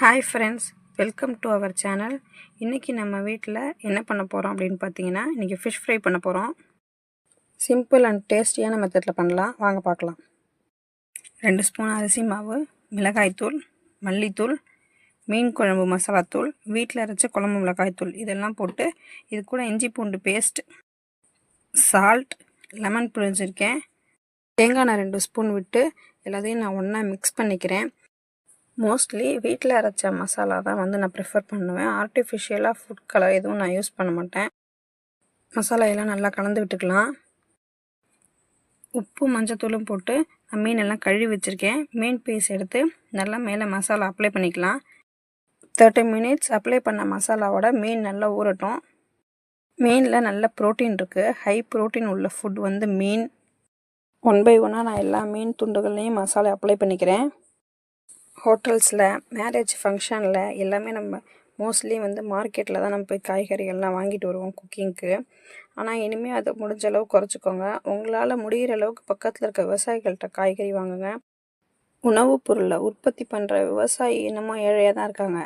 Hi friends welcome to our channel இன்றைக்கி நம்ம வீட்டில் என்ன பண்ண போகிறோம் அப்படின்னு பார்த்தீங்கன்னா இன்றைக்கி ஃபிஷ் ஃப்ரை பண்ண போகிறோம் சிம்பிள் அண்ட் டேஸ்டியான மெத்தடில் பண்ணலாம். வாங்க பார்க்கலாம் ரெண்டு ஸ்பூன் அரிசி மாவு மிளகாய்த்தூள் மல்லித்தூள் மீன் குழம்பு மசாலாத்தூள் வீட்டில் அரைச்ச குழம்பு மிளகாய்த்தூள் இதெல்லாம் போட்டு இது கூட இஞ்சி பூண்டு பேஸ்ட் சால்ட் லெமன் புழிஞ்சிருக்கேன். தேங்காய் நான் ரெண்டு ஸ்பூன் விட்டு எல்லாத்தையும் நான் ஒன்றா மிக்ஸ் பண்ணிக்கிறேன். மோஸ்ட்லி வீட்டில் அரைச்ச மசாலா தான் வந்து நான் ப்ரிஃபர் பண்ணுவேன். ஆர்டிஃபிஷியலாக ஃபுட் கலர் எதுவும் நான் யூஸ் பண்ண மாட்டேன். மசாலா எல்லாம் நல்லா கலந்து விட்டுக்கலாம். உப்பு மஞ்சத்தூளும் போட்டு நான் மீன் எல்லாம் கழுவி வச்சுருக்கேன். மீன் பீஸ் எடுத்து நல்லா மேலே மசாலா அப்ளை பண்ணிக்கலாம். தேர்ட்டி மினிட்ஸ் அப்ளை பண்ண மசாலாவோட மீன் நல்லா ஊறட்டும். மீனில் நல்ல ப்ரோட்டீன் இருக்குது ஹை ப்ரோட்டீன் உள்ள ஃபுட் வந்து மீன். ஒன் பை ஒன்னாக நான் எல்லா மீன் துண்டுகள்லேயும் மசாலா அப்ளை பண்ணிக்கிறேன். ஹோட்டல்ஸில் மேரேஜ் ஃபங்க்ஷனில் எல்லாமே நம்ம மோஸ்ட்லி வந்து மார்க்கெட்டில் தான் நம்ம போய் காய்கறிகள்லாம் வாங்கிட்டு வருவோம் குக்கிங்க்கு ஆனால் இனிமேல் அதை முடிஞ்ச அளவு குறைச்சிக்கோங்க. உங்களால் முடிகிற அளவுக்கு பக்கத்தில் இருக்க விவசாயிகள்கிட்ட காய்கறி வாங்குங்க. உணவுப் பொருளை உற்பத்தி பண்ணுற விவசாயி இன்னமும் ஏழையாக தான் இருக்காங்க.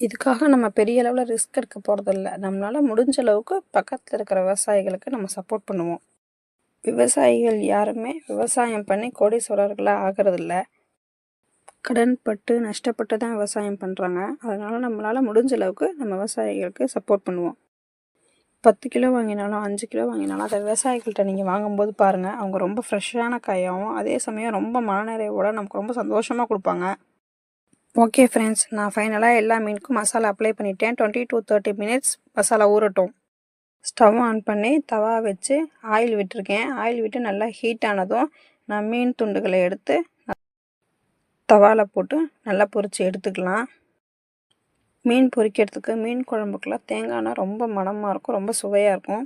இதுக்காக நம்ம பெரிய அளவில் ரிஸ்க் எடுக்க போகிறதில்ல நம்மளால் முடிஞ்ச அளவுக்கு பக்கத்தில் இருக்கிற விவசாயிகளுக்கு நம்ம சப்போர்ட் பண்ணுவோம். விவசாயிகள் யாருமே விவசாயம் பண்ணி கோடீஸ்வரர்களாக ஆகிறதில்ல. கடன் பட்டு நஷ்டப்பட்டு தான் விவசாயம் பண்ணுறாங்க அதனால் நம்மளால் முடிஞ்ச அளவுக்கு நம்ம விவசாயிகளுக்கு சப்போர்ட் பண்ணுவோம். பத்து கிலோ வாங்கினாலும் அஞ்சு கிலோ வாங்கினாலும் அதை விவசாயிகள்கிட்ட நீங்கள் வாங்கும்போது பாருங்கள் அவங்க ரொம்ப ஃப்ரெஷ்ஷான காயாகவும் அதே சமயம் ரொம்ப மனநிறைவோட நமக்கு ரொம்ப சந்தோஷமாக கொடுப்பாங்க. ஓகே ஃப்ரெண்ட்ஸ் நான் ஃபைனலாக எல்லா மீனுக்கும் மசாலா அப்ளை பண்ணிட்டேன். Twenty to thirty minutes masala ஊறட்டும். ஸ்டவ் ஆன் பண்ணி தவா வச்சு ஆயில் விட்டுருக்கேன். ஆயில் விட்டு நல்லா ஹீட் ஆனதும் நான் மீன் துண்டுகளை எடுத்து தவாவில் போட்டு நல்லா பொரித்து எடுத்துக்கலாம். மீன் பொரிக்கிறதுக்கு மீன் குழம்புக்கெலாம் தேங்காய்னா ரொம்ப மணமாக இருக்கும் ரொம்ப சுவையாக இருக்கும்.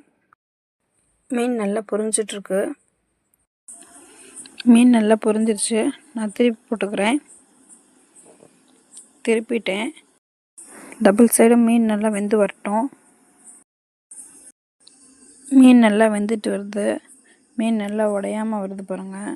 மீன் நல்லா பொரிஞ்சிட்ருக்கு. மீன் நல்லா பொரிஞ்சிருச்சு. நான் திருப்பி போட்டுக்கிறேன். திருப்பிட்டேன். டபுள் சைடு மீன் நல்லா வெந்து வரட்டும். மீன் நல்லா வெந்துட்டு வருது. மீன் நல்லா உடையாமல் வருது பாருங்கள்